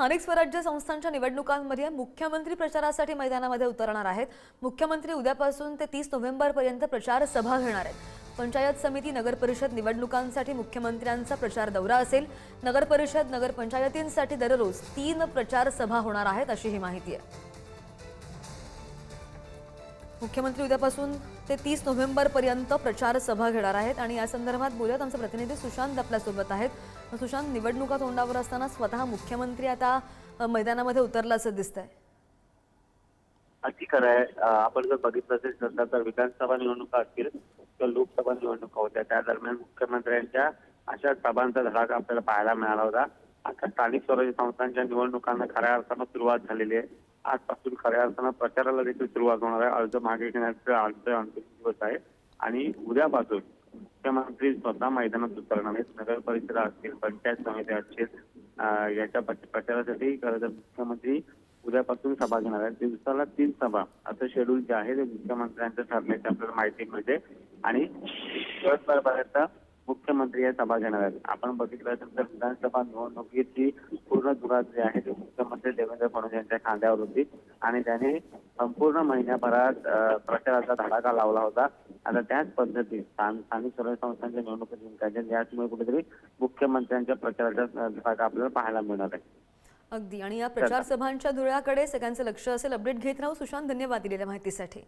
स्थानिक स्वराज्य संस्थांच्या निवडणुकांमध्ये मुख्यमंत्री प्रचारासाठी मैदानामध्ये उतरणार आहेत. मुख्यमंत्री उद्यापासून ते तीस नोव्हेंबरपर्यंत प्रचार सभा घेणार आहेत. पंचायत समिती नगर परिषद निवडणुकांसाठी मुख्यमंत्र्यांचा प्रचार दौरा असेल. नगर परिषद दररोज तीन प्रचार सभा होणार आहेत अशी ही माहिती आहे. मुख्यमंत्री उद्यापासून ते तीस नोव्हेंबरपर्यंत प्रचार सभा घेणार आहेत आणि या संदर्भात बोलत आमचे प्रतिनिधी सुशांत आपल्यासोबत आहेत. सुशांत निवडणुका तोंडावर असताना स्वतः मुख्यमंत्री आता मैदानामध्ये उतरला असं दिसतंय. अगदी खरं आहे. आपण जर बघितलं असेल सध्या तर विधानसभा निवडणुका असतील किंवा लोकसभा निवडणुका होत्या त्या दरम्यान मुख्यमंत्र्यांच्या अशा सभांचा धडाका आपल्याला पाहायला मिळाला होता. आता स्थानिक स्वराज्य संस्थांच्या निवडणुकांना खऱ्या अर्थानं सुरुवात झालेली आहे. आजपासून खऱ्या अर्थानं प्रचाराला देखील सुरुवात होणार आहे. अर्ज मागे घेण्याचे अर्ज अंतिम दिवस आहे. आणि उद्यापासून मुख्यमंत्री स्वतः मैदानात उतरणार आहेत. नगर परिषदा असतील पंचायत समित्या असतील याच्या प्रचारासाठी खरं तर मुख्यमंत्री उद्यापासून सभा घेणार आहेत. दिवसाला तीन सभा असं शेड्यूल जे आहे ते मुख्यमंत्र्यांचं ठरल्याची आपल्याला माहिती मिळते. आणि दिवसभरपर्यंत मुख्यमंत्री या सभा घेणार आहेत आपण बघितलं तर विधानसभा निवडणुकीची पूर्ण धुरा जी आहे ती मुख्यमंत्री देवेंद्र फडणवीस यांच्या खांद्यावर होती. आणि त्याने संपूर्ण महिन्याभरात प्रचाराचा धडाका लावला होता. आता त्याच पद्धतीत स्थान- स्थानिक स्वराज्य संस्थांच्या निवडणुका जिंकायच्या याचमुळे कुठेतरी मुख्यमंत्र्यांच्या प्रचाराचा धडाका आपल्याला पाहायला मिळणार आहे. अगदी. आणि या प्रचार सभांच्या धुळ्याकडे सगळ्यांचं लक्ष असेल अपडेट घेत राहू सुशांत धन्यवाद दिलेल्या माहितीसाठी.